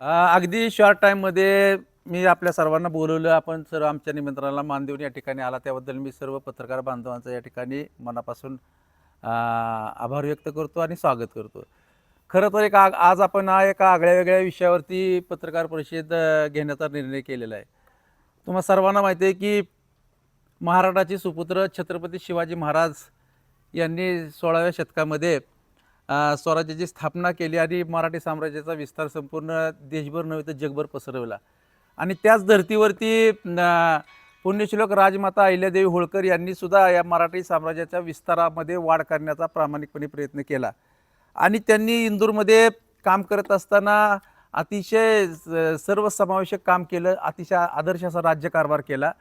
अगदी शॉर्ट टाईममध्ये मी आपल्या सर्वांना बोलवलं. आपण सर्व आमच्या निमंत्रणाला मान देऊन या ठिकाणी आला. त्याबद्दल मी सर्व पत्रकार बांधवांचं या ठिकाणी मनापासून आभार व्यक्त करतो आणि स्वागत करतो. खरं तर एक आग आज आपण हा एका आगळ्या वेगळ्या विषयावरती पत्रकार परिषद घेण्याचा निर्णय केलेला आहे. तुम्हा सर्वांना माहिती आहे की महाराष्ट्राचे सुपुत्र छत्रपती शिवाजी महाराज यांनी सोळाव्या शतकामध्ये स्वराज्याची स्थापना केली आणि मराठी साम्राज्याचा विस्तार संपूर्ण देशभर नव्हे तर जगभर पसरवला. आणि त्याच धर्तीवरती अ, पुण्यश्लोक राजमाता अहिल्यादेवी होळकर यांनी सुद्धा या मराठी साम्राज्याच्या विस्तारामध्ये वाढ करण्याचा प्रामाणिकपणे प्रयत्न केला. आणि त्यांनी इंदूरमध्ये काम करत असताना अतिशय सर्वसमावेशक काम केलं अतिशय आदर्श असा राज्यकारभार केला.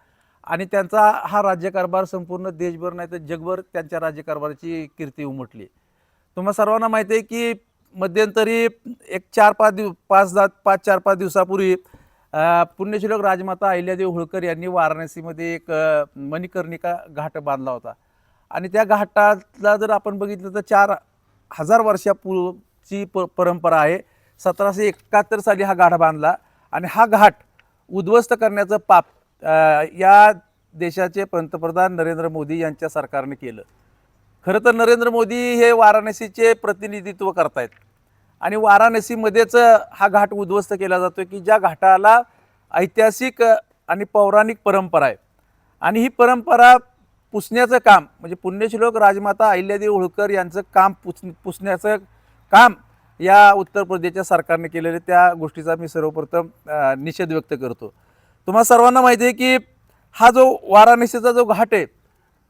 आणि त्यांचा हा राज्यकारभार संपूर्ण देशभर नाही तर जगभर त्यांच्या राज्यकारभाराची कीर्ती उमटली. तुम्हा सर्वांना माहिती आहे की मध्यंतरी एक चार पाच दिव पाच दा पाच चार पाच दिवसापूर्वी पुण्यशिलोक पुण्यश्लोक राजमाता अहिल्यादेवी होळकर यांनी वाराणसीमध्ये एक मणिकर्णिका घाट बांधला होता. आणि त्या घाटातला जर आपण बघितलं तर चार हजार वर्षापूर्वीची प परंपरा आहे. सतराशे एकाहत्तर साली हा घाट बांधला आणि हा घाट उद्ध्वस्त करण्याचं पाप या देशाचे पंतप्रधान नरेंद्र मोदी यांच्या सरकारने केलं. खरं तर नरेंद्र मोदी हे वाराणसीचे प्रतिनिधित्व करतायत. आणि वाराणसीमध्येच हा घाट उद्ध्वस्त केला जातो की ज्या घाटाला ऐतिहासिक आणि पौराणिक परंपरा आहे. आणि ही परंपरा पुसण्याचं काम म्हणजे पुण्यश्लोक राजमाता अहिल्यादेवी होळकर यांचं काम पुस पुसण्याचं काम या उत्तर प्रदेशच्या सरकारने केलेलं त्या गोष्टीचा मी सर्वप्रथम निषेध व्यक्त करतो. तुम्हाला सर्वांना माहिती आहे की हा जो वाराणसीचा जो घाट आहे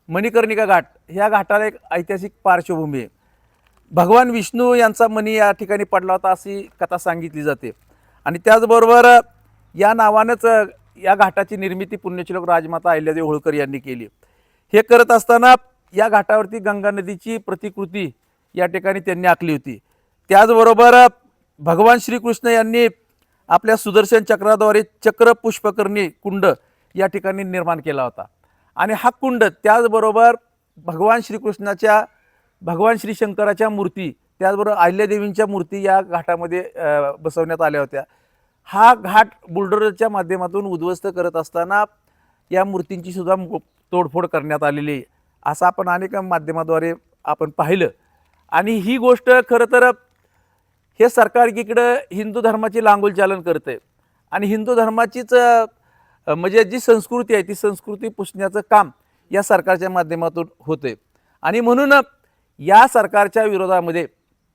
मणिकर्णिका घाट ह्या घाटाला एक ऐतिहासिक पार्श्वभूमी आहे. भगवान विष्णू यांचा मणी या ठिकाणी पडला होता अशी कथा सांगितली जाते. आणि त्याचबरोबर या नावानंच या घाटाची निर्मिती पुण्यश्लोक राजमाता अहिल्यादेवी होळकर यांनी केली. हे करत असताना या घाटावरती गंगा नदीची प्रतिकृती या ठिकाणी त्यांनी आखली होती. त्याचबरोबर भगवान श्रीकृष्ण यांनी आपल्या सुदर्शन चक्राद्वारे चक्र पुष्पकर्णी कुंड या ठिकाणी निर्माण केला होता. आणि हा कुंड त्याचबरोबर भगवान श्रीकृष्णाच्या भगवान श्री शंकराच्या मूर्ती त्याचबरोबर अहिल्यादेवींच्या मूर्ती या घाटामध्ये बसवण्यात आल्या होत्या. हा घाट बुलडोरच्या माध्यमातून उद्ध्वस्त करत असताना या मूर्तींची सुद्धा तोडफोड करण्यात आलेली आहे. असं आपण अनेक माध्यमाद्वारे आपण पाहिलं. आणि ही गोष्ट खरं तर हे सरकार एकीकडं हिंदू धर्माची लांगोल चालन करतं आहे आणि हिंदू धर्माचीच म्हणजे जी संस्कृती आहे ती संस्कृती पुसण्याचं काम या सरकारच्या माध्यमातून होतं आहे आणि म्हणून या सरकारच्या विरोधामध्ये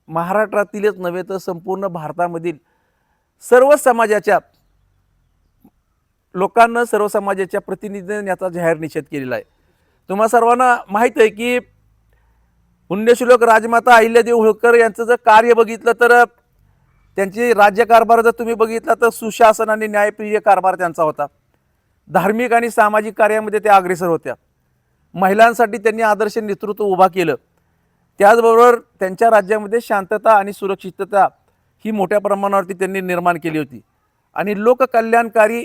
महाराष्ट्रातीलच नव्हे तर संपूर्ण भारतामधील सर्व समाजाच्या लोकांना सर्व समाजाच्या प्रतिनिधींनी याचा जाहीर निषेध केलेला आहे. तुम्हा सर्वांना माहीत आहे की पुण्यश्लोक राजमाता अहिल्यादेव होळकर यांचं जर कार्य बघितलं तर त्यांची राज्यकारभार जर तुम्ही बघितला तर सुशासन आणि न्यायप्रिय कारभार त्यांचा होता. धार्मिक आणि सामाजिक कार्यामध्ये त्या अग्रेसर होत्या. महिलांसाठी त्यांनी आदर्श नेतृत्व उभा केलं. त्याचबरोबर त्यांच्या राज्यामध्ये शांतता आणि सुरक्षितता ही मोठ्या प्रमाणावरती त्यांनी निर्माण केली होती. आणि लोककल्याणकारी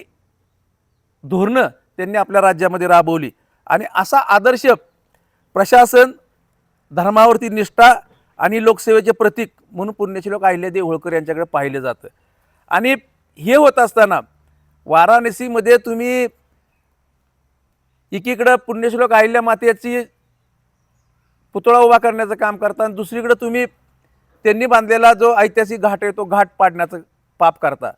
धोरणं त्यांनी आपल्या राज्यामध्ये राबवली. आणि असा आदर्श प्रशासन धर्मावरती निष्ठा आणि लोकसेवेचे प्रतीक म्हणून पुण्यश्लोक अहिल्यादेवी होळकर यांच्याकडे पाहिलं जातं. आणि हे होत असताना वाराणसीमध्ये तुम्ही एकीकडं पुण्यश्लोक आहिल्या मातेची पुतळा उभा करण्याचं काम करता आणि दुसरीकडं तुम्ही त्यांनी बांधलेला जो ऐतिहासिक घाट आहे तो घाट पाडण्याचं पाप करता.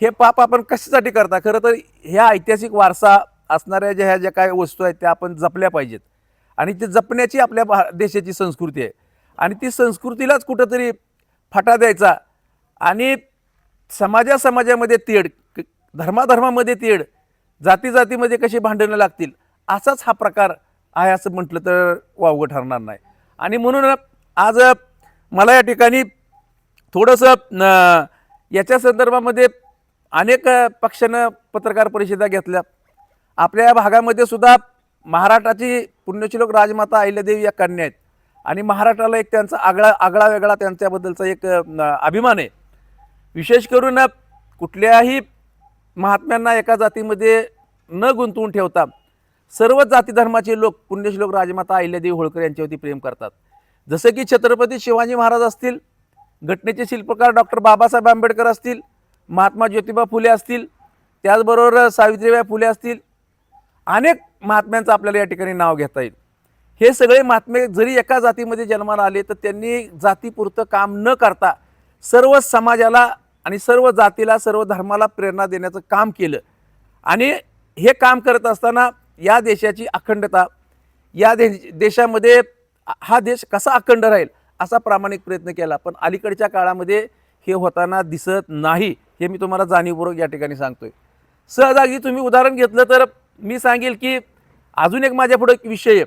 हे पाप आपण कशासाठी करता? खरं तर ह्या ऐतिहासिक वारसा असणाऱ्या ज्या ह्या ज्या काय वस्तू आहेत त्या आपण जपल्या पाहिजेत. आणि ते जपण्याची आपल्या भा देशाची संस्कृती आहे. आणि ती संस्कृतीलाच कुठंतरी फाटा द्यायचा आणि समाजा समाजामध्ये तेढ धर्माधर्मामध्ये तेढ जाती जातीमध्ये कशी भांडणं लागतील असाच हा प्रकार आहे असं म्हटलं तर वावगं ठरणार नाही. आणि म्हणून आज मला या ठिकाणी थोडंसं याच्या संदर्भामध्ये अनेक पक्षानं पत्रकार परिषदा घेतल्या. आपल्या या भागामध्ये सुद्धा महाराष्ट्राची पुण्यश्लोक राजमाता अहिल्यादेवी या कन्या आहेत. आणि महाराष्ट्राला एक त्यांचा आगळा आगळा वेगळा त्यांच्याबद्दलचा एक अभिमान आहे. विशेष करून कुठल्याही महात्म्यांना एका जातीमध्ये न गुंतवून ठेवता सर्व जाती धर्माचे लोक पुण्यश्लोक राजमाता अहिल्यादेवी होळकर यांच्यावरती प्रेम करतात. जसं की छत्रपती शिवाजी महाराज असतील घटनेचे शिल्पकार डॉक्टर बाबासाहेब आंबेडकर असतील महात्मा ज्योतिबा फुले असतील त्याचबरोबर सावित्रीबाई फुले असतील अनेक महात्म्यांचं आपल्याला या ठिकाणी नाव घेता येईल. हे सगळे महात्मे जरी एका जातीमध्ये जन्माला आले तर त्यांनी जातीपुरतं काम न करता सर्व समाजाला आणि सर्व जातीला सर्व धर्माला प्रेरणा देण्याचं काम केलं. आणि हे काम करत असताना या देशाची अखंडता या दे देशामध्ये हा देश कसा अखंड राहील असा प्रामाणिक प्रयत्न केला. पण अलीकडच्या काळामध्ये हे होताना दिसत नाही हे मी तुम्हाला जाणीवपूर्वक या ठिकाणी सांगतोय. सहजागी तुम्ही उदाहरण घेतलं तर मी सांगेल की अजून एक माझ्यापुढं एक विषय आहे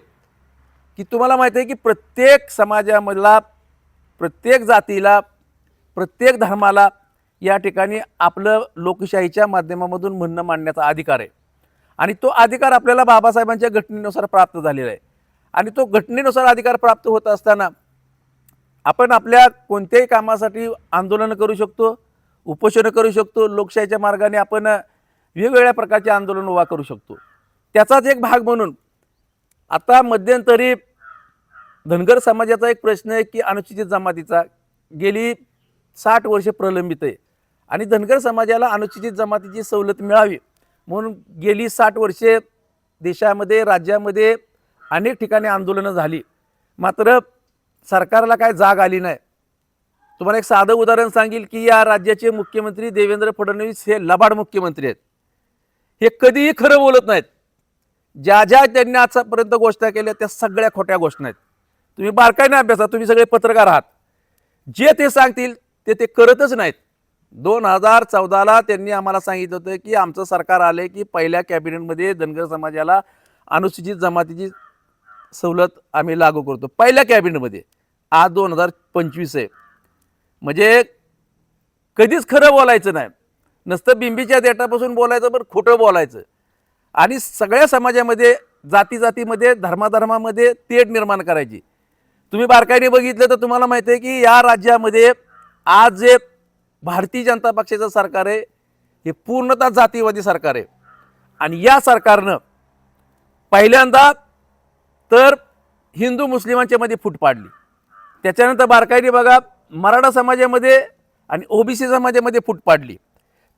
की तुम्हाला माहिती आहे की प्रत्येक समाजामधला प्रत्येक जातीला प्रत्येक धर्माला या ठिकाणी आपलं लोकशाहीच्या माध्यमामधून म्हणणं मांडण्याचा अधिकार आहे. आणि तो अधिकार आपल्याला बाबासाहेबांच्या घटनेनुसार प्राप्त झालेला आहे. आणि तो घटनेनुसार अधिकार प्राप्त होत असताना आपण आपल्या कोणत्याही कामासाठी आंदोलनं करू शकतो उपोषणं करू शकतो लोकशाहीच्या मार्गाने आपण वेगवेगळ्या प्रकारचे आंदोलन उभा करू शकतो. त्याचाच एक भाग म्हणून आता मध्यंतरी धनगर समाजाचा एक प्रश्न आहे की अनुसूचित जमातीचा गेली साठ वर्षे प्रलंबित आहे. आणि धनगर समाजाला अनुसूचित जमातीची सवलत मिळावी. म्हणून गेली साठ वर्षे देशामध्ये राज्यामध्ये अनेक ठिकाणी आंदोलनं झाली. मात्र सरकारला काय जाग आली नाही. तुम्हाला एक साधं उदाहरण सांगेल की या राज्याचे मुख्यमंत्री देवेंद्र फडणवीस हे लबाड मुख्यमंत्री आहेत. हे कधीही खरं बोलत नाहीत. ज्या ज्या त्यांनी आजपर्यंत गोष्टी केल्या त्या सगळ्या खोट्या गोष्टी आहेत तुम्ही बारकाईने अभ्यासा तुम्ही सगळे पत्रकार आहात. जे ते सांगतील ते ते करतच नाहीत. दोन हजार चौदाला त्यांनी आम्हाला सांगितलं होतं की आमचं सरकार आले की पहिल्या कॅबिनेटमध्ये धनगर समाजाला अनुसूचित जमातीची सवलत आम्ही लागू करतो. पहिल्या कॅबिनेटमध्ये. आज दोन हजार पंचवीस आहे म्हणजे कधीच खरं बोलायचं नाही. नसतं बिंबीच्या देठापासून बोलायचं पण खोटं बोलायचं. आणि सगळ्या समाजामध्ये जाती जातीमध्ये धर्माधर्मामध्ये तेढ निर्माण करायची. तुम्ही बारकाईने बघितलं तर तुम्हाला माहिती आहे की या राज्यामध्ये आज जे भारतीय जनता पक्षाचं सरकार आहे हे पूर्णतः जातीवादी सरकार आहे. आणि या सरकारनं पहिल्यांदा तर हिंदू मुस्लिमांच्या मध्ये फूट पाडली. त्याच्यानंतर बारकाईने बघा मराठा समाजामध्ये आणि ओबीसी समाजामध्ये फूट पाडली.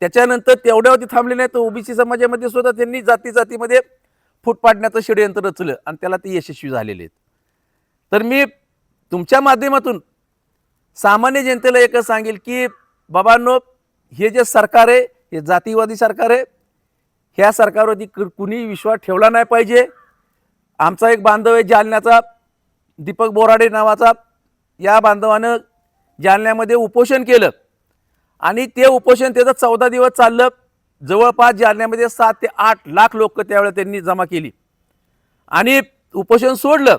त्याच्यानंतर तेवढ्यावरती थांबले नाही तर ओबीसी समाजामध्ये सुद्धा त्यांनी जाती जातीमध्ये फूट पाडण्याचं षडयंत्र रचलं आणि त्याला ते यशस्वी झालेले आहेत. तर मी तुमच्या माध्यमातून सामान्य जनतेला एकच सांगेल की बाबांनो हे जे सरकार आहे हे जातीवादी सरकार आहे ह्या सरकारवरती क- कुणी विश्वास ठेवला नाही पाहिजे. आमचा एक बांधव आहे जालन्याचा दीपक बोराडे नावाचा. या बांधवानं जालन्यामध्ये उपोषण केलं. आणि ते उपोषण त्याचं चौदा दिवस चाललं. जवळपास जालन्यामध्ये सात ते आठ लाख लोक त्यावेळेला त्यांनी जमा केली. आणि उपोषण सोडलं.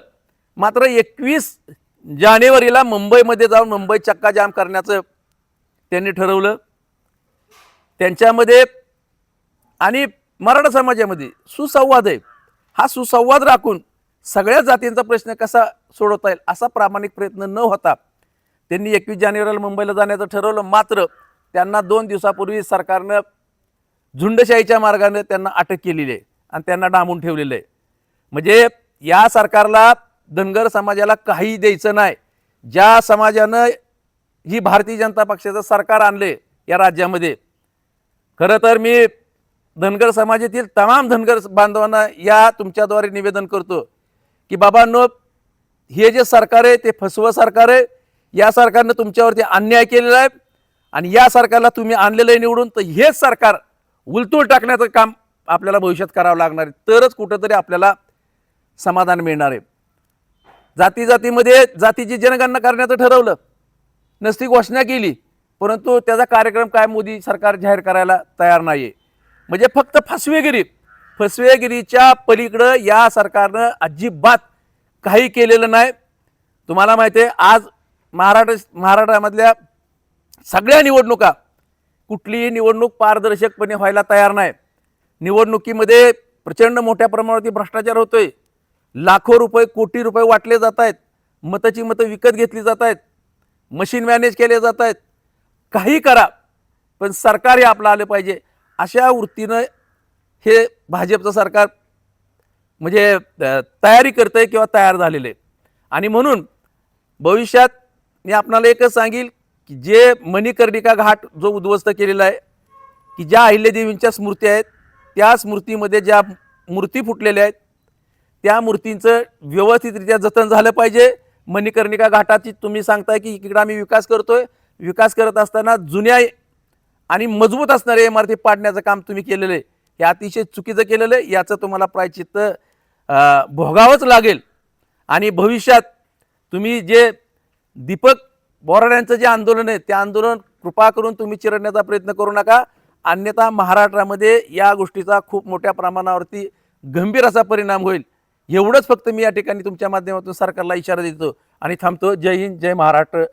मात्र एकवीस जानेवारीला मुंबईमध्ये जाऊन मुंबई चक्काजाम करण्याचं त्यांनी ठरवलं. त्यांच्यामध्ये आणि मराठा समाजामध्ये सुसंवाद आहे. हा सुसंवाद राखून सगळ्या जातींचा प्रश्न कसा सोडवता येईल असा प्रामाणिक प्रयत्न न होता त्यांनी एकवीस जानेवारीला मुंबईला जाण्याचं ठरवलं. मात्र त्यांना दोन दिवसापूर्वी सरकारनं झुंडशाहीच्या मार्गाने त्यांना अटक केलेली आहे आणि त्यांना डांबून ठेवलेलं आहे. म्हणजे या सरकारला धनगर समाजाला काही द्यायचं नाही. ज्या समाजानं ही भारतीय जनता पक्षाचं सरकार आणले या राज्यामध्ये. खरं तर मी धनगर समाजातील तमाम धनगर बांधवांना या तुमच्याद्वारे निवेदन करतो की बाबांनो हे जे सरकार आहे ते फसवं सरकार आहे. या सरकारनं तुमच्यावरती अन्याय केलेला आहे आणि या सरकारला तुम्ही आणलेलं आहे निवडून तर हेच सरकार उलतूल टाकण्याचं काम आपल्याला भविष्यात करावं लागणार आहे. तरच कुठंतरी आपल्याला समाधान मिळणार आहे. जाती जातीमध्ये जातीची जनगणना करण्याचं ठरवलं. नसती घोषणा केली परंतु त्याचा कार्यक्रम काय मोदी सरकार जाहीर करायला तयार नाही आहे म्हणजे फक्त फसवेगिरी फसवेगिरीच्या पलीकडं या सरकारनं अजिबात काही केलेलं नाही. तुम्हाला माहिती आहे आज महाराष्ट्र महाराष्ट्रामधल्या सगळ्या निवडणुका कुठलीही निवडणूक पारदर्शकपणे व्हायला तयार नाही. निवडणुकीमध्ये प्रचंड मोठ्या प्रमाणावरती भ्रष्टाचार होतोय. लाखो रुपये कोटी रुपये वाटले जात आहेत. मताची मतं विकत घेतली जात आहेत. मशीन मॅनेज केले जात आहेत. काही करा पण सरकारही आपलं आलं पाहिजे. अशा वृत्तीनं हे भाजपचं सरकार म्हणजे तयारी करतं आहे किंवा तयार झालेलं आहे. आणि म्हणून भविष्यात मी आपणाला एकच सांगेल की जे मणिकर्णिका घाट जो उद्ध्वस्त केलेला आहे की ज्या अहिल्यादेवींच्या स्मृती आहेत त्या स्मृतीमध्ये ज्या मूर्ती फुटलेल्या आहेत त्या मूर्तींचं व्यवस्थितरित्या जतन झालं पाहिजे. मणिकर्णिका घाटाची तुम्ही सांगताय की इकडं आम्ही विकास करतोय. विकास करत असताना जुन्या आणि मजबूत असणाऱ्या इमारती पाडण्याचं काम तुम्ही केलेलं आहे. हे अतिशय चुकीचं केलेलं आहे. याचं तुम्हाला प्रायचित्त भोगावंच लागेल. आणि भविष्यात तुम्ही जे दीपक बोराड्यांचं जे आंदोलन आहे ते आंदोलन कृपा करून तुम्ही चिरडण्याचा प्रयत्न करू नका. अन्यथा महाराष्ट्रामध्ये या गोष्टीचा खूप मोठ्या प्रमाणावरती गंभीर असा परिणाम होईल. एवढंच फक्त मी या ठिकाणी तुमच्या माध्यमातून सरकारला इशारा देतो. आणि थांबतो. जय हिंद जय महाराष्ट्र.